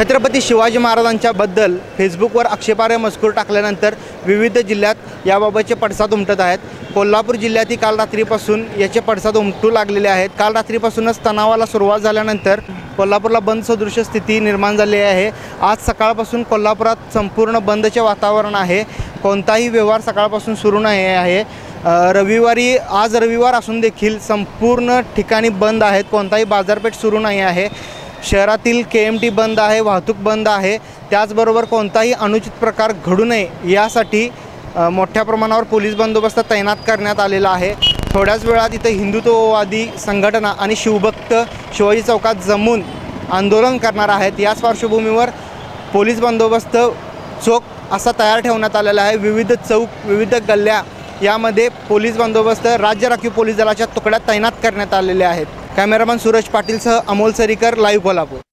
छत्रपती शिवाजी महाराजांच्याबद्दल फेसबुकवर आक्षेपार्ह मजकूर टाकल्यानंतर विविध जिल्ह्यात याबाबतचे पडसाद उमटत आहेत. कोल्हापूर जिल्ह्यातही काल रात्रीपासून याचे पडसाद उमटू लागलेले आहेत. काल रात्रीपासूनच तणावाला सुरुवात झाल्यानंतर कोल्हापूरला बंद सदृश स्थिती निर्माण झाली आहे. आज सकाळपासून कोल्हापुरात संपूर्ण बंदचे वातावरण आहे. कोणताही व्यवहार सकाळपासून सुरू नाही आहे. रविवारी आज रविवार असून देखील संपूर्ण ठिकाणी बंद आहेत. कोणताही बाजारपेठ सुरू नाही आहे. शहरातील के एम टी बंद आहे वाहतूक बंद आहे. त्याचबरोबर कोणताही अनुचित प्रकार घडू नये यासाठी मोठ्या प्रमाणावर पोलीस बंदोबस्त तैनात करण्यात आलेला आहे. थोड्याच वेळात इथं हिंदुत्ववादी संघटना आणि शिवभक्त शिवाजी चौकात जमून आंदोलन करणार आहेत. याच पार्श्वभूमीवर पोलीस बंदोबस्त चोख असा तयार ठेवण्यात आलेला आहे. विविध चौक विविध गल्ल्या यामध्ये पोलीस बंदोबस्त राज्य राखीव पोलीस दलाच्या तुकड्या तैनात करण्यात आलेल्या आहेत. कॅमेरामन सूरज पाटीलसह अमोल सरीकर लाईव्ह कोल्हापूर.